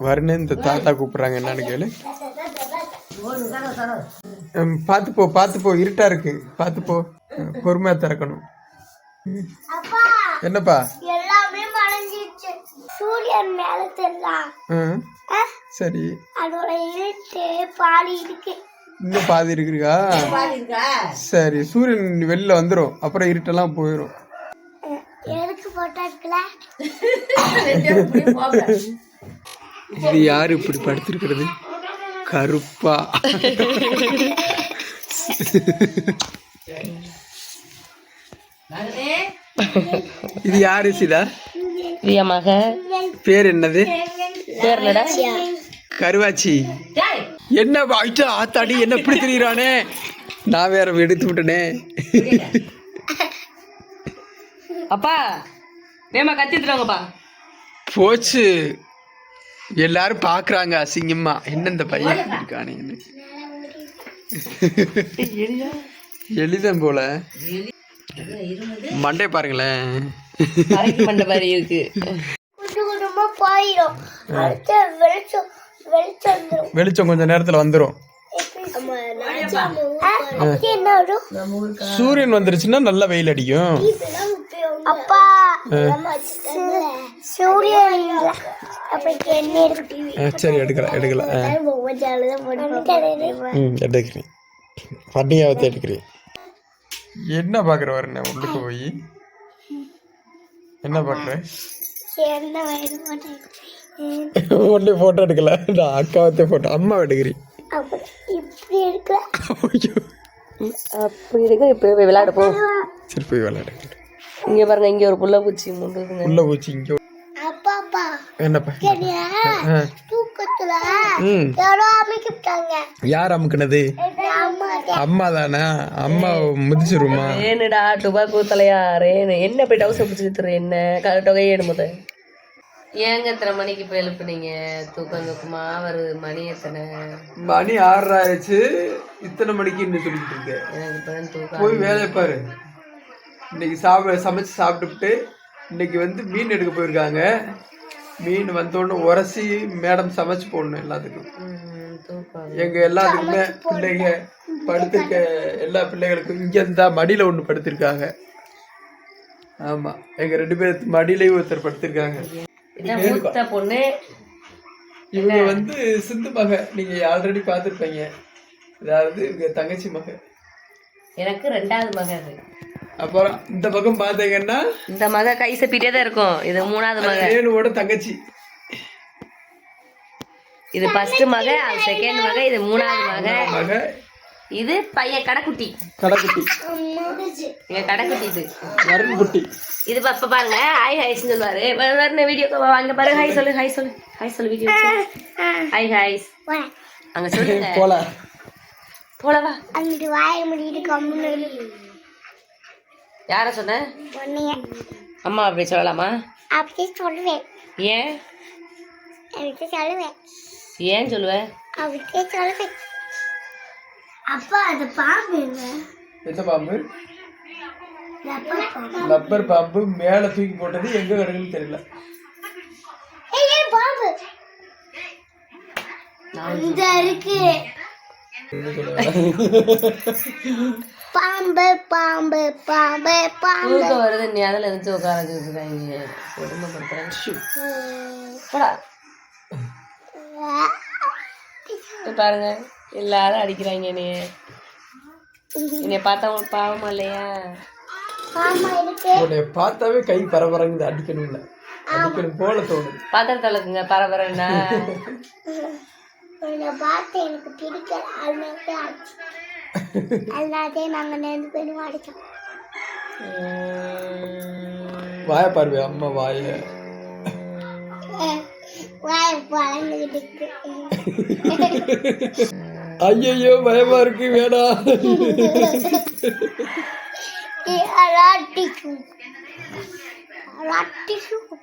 வருண் இந்த தாத்தா கூப்பிடுறாங்க என்னன்னு கேளு. ம், பார்த்து போ பார்த்து போ இருட்டா இருக்கு. பார்த்து போ. ம், பொறுமையா திறக்கணும். அப்பா என்னப்பா? எல்லாமே மறைஞ்சிருச்சு. சூரியன் மேல தெரியலாம். ம், சரி. அதோட இருட்டு பாதி இருக்கு. இன்னும் பாதி இருக்குக்கா சரி சூரியன் வெளில வந்துடும் அப்புறம் இருட்டெல்லாம் போயிடும் எதுக்கு போட்டா இருக்குல்ல? இது யாரு இப்படி படுத்திருக்கிறது? கருப்பா. இது யாரு சிதா? என் மக. பேர் என்னது? பேர்லடா கருவாச்சி. என்ன வாய்ச்சா ஆத்தாடி என்ன இப்படி தெரியுறானே? நான் வேற எடுத்து விட்டனே. அப்பா வேமா கத்திட்டுறாங்கப்பா போச்சு. எல்லாரும் பாக்குறாங்க அசிங்கம்மா என்ன இந்த பையன் இருக்கானேன்னு. எளிதன் போல. மண்டே பாருங்களேன். மண்ட மாதிரி இருக்கு. வெளிச்சம் கொஞ்ச நேரத்துல வந்துரும். சூரியன் வந்துருச்சுன்னா நல்லா வெயில் அடிக்கும். அப்பா. சூரியன் சரி எடுக்கலாம் எடுக்கலாம். ம் எடுக்கிறேன். பட்டியாவத்தை எடுக்கிறேன் என்ன பார்க்குற வரண்ணே உள்ளுக்கு போய்? என்ன பார்க்குற ஒன்லி ஃபோட்டோ எடுக்கல. நான் அக்காவத்தே ஃபோட்டோ அம்மா எடுக்கிறேன். அப்படி இருக்கு இப்படி போய் விளையாட போ. சரி போய் விளையாடுங்க இங்க பாருங்க இங்க ஒரு புள்ள பூச்சி முண்டுதுங்க உள்ள போச்சு இங்கே என்னப்பா. தூக்கத்துல யாரோ அமைக்கிட்டாங்க. யார் அமுக்குனது? அம்மா அம்மா தானே? அம்மா மிதிச்சிருமா? ஏனுடா டுபாக்கு தலையா ரேனு என்ன போய் டவுசர் பிடிச்சி வித்துரு என்ன? தொகை ஏனு முத. ஏங்க எத்தனை மணிக்கு போய் எழுப்புனீங்க? தூக்கம் தூக்கமா வருது மணி எத்தனை? மணி ஆறரை ஆயிடுச்சு. இத்தனை மணிக்கு இன்னும் சொல்லிட்டு இருக்கேன் எனக்கு இப்பதான் தூக்கம் போய் வேலையை பாரு. இன்னைக்கு சாப்பிட சமைச்சு சாப்பிட்டுட்டு இன்னைக்கு வந்து மீன் எடுக்க போயிருக்காங்க. மீன் வந்தோடனே உரசி மேடம் சமைச்சு போடணும் எல்லாத்துக்கும். எங்க எல்லாத்துக்குமே பிள்ளைங்க படுத்திருக்க எல்லா பிள்ளைகளுக்கும் இங்க இருந்தா மடியில ஒண்ணு படுத்திருக்காங்க. ஆமா எங்க ரெண்டு பேர் மடியிலயும் ஒருத்தர் படுத்திருக்காங்க. இதான் மூத்த பொண்ணு. இவங்க வந்து சிந்து மக நீங்க ஆல்ரெடி பார்த்துருப்பீங்க. அதாவது இவங்க தங்கச்சி மக. எனக்கு ரெண்டாவது மக அது. அப்புறம் இந்த பக்கம் பாத்தீங்கன்னா இந்த மக கை சப்பிட்டே தான் இருக்கும். இது மூணாவது மக. ரேணுவோட தங்கச்சி. இது ஃபர்ஸ்ட் மக அது செகண்ட் மக இது மூணாவது மக. மக. இது பையன் கடைக்குட்டி. கடைக்குட்டி. எங்க கடைக்குட்டி இது. வருண் குட்டி இது பாப்ப பாருங்க. ஹாய் ஹாய்ஸ் சொல்லுவாரு. வரணும் வீடியோ அங்க பாருங்க. ஹாய் சொல்லு ஹாய் சொல்லு. ஹாய் சொல்லு வீடியோ ஹாய் ஹாய்ஸ் அங்க சொல்லுங்க. போல. போலவா அங்கிட்டு வாய முடிட்டு கம்முன்னு யார சொன்ன? அம்மா அப்படி சொல்லலாமா? அப்படி சொல்லுவேன். ஏன்? அவர்கிட்ட சொல்லுவேன். ஏன் சொல்லுவ? அவர்கிட்ட சொல்லுவேன். அப்பா அது பாம்புங்க எந்த பாம்பு? ரப்பர் பாம்பு. ரப்பர் பாம்பு மேல தூக்கி போட்டது எங்க கிடக்குன்னு தெரியல. ஏய், ஏய், பாம்பு? இருக்கு. பாம்பு பாம்பு பாம்பு பாம்பு. தூக்கம் வருது நீ அதில் இருந்து உட்கார வச்சுருக்காங்க கொடுமைப்படுத்துறேன். போடா. இங்க பாருங்க. எல்லாரும் அடிக்கிறாங்க நீ என்னை பார்த்தா உங்களுக்கு பாவமா இல்லையா? உன்னை பார்த்தாவே கை பரபரங்குது. அடிக்கணும்ல. அடிக்கணும் போல தோணுது. பாத்திரத்தை இருக்குங்க பரபரன்னா. உன்னை பார்த்து எனக்கு பிடிக்கல. அதனால தான் அடிச்சு அதனாலே நாங்க நேர்ந்து போய் அடிச்சோம். வாய பார்வை அம்மா வாய. வாய பழந்துகிட்டு ஐயோ பயமா இருக்கு வேணாம் ராட்டிக்கும் ராட்டிக்கும்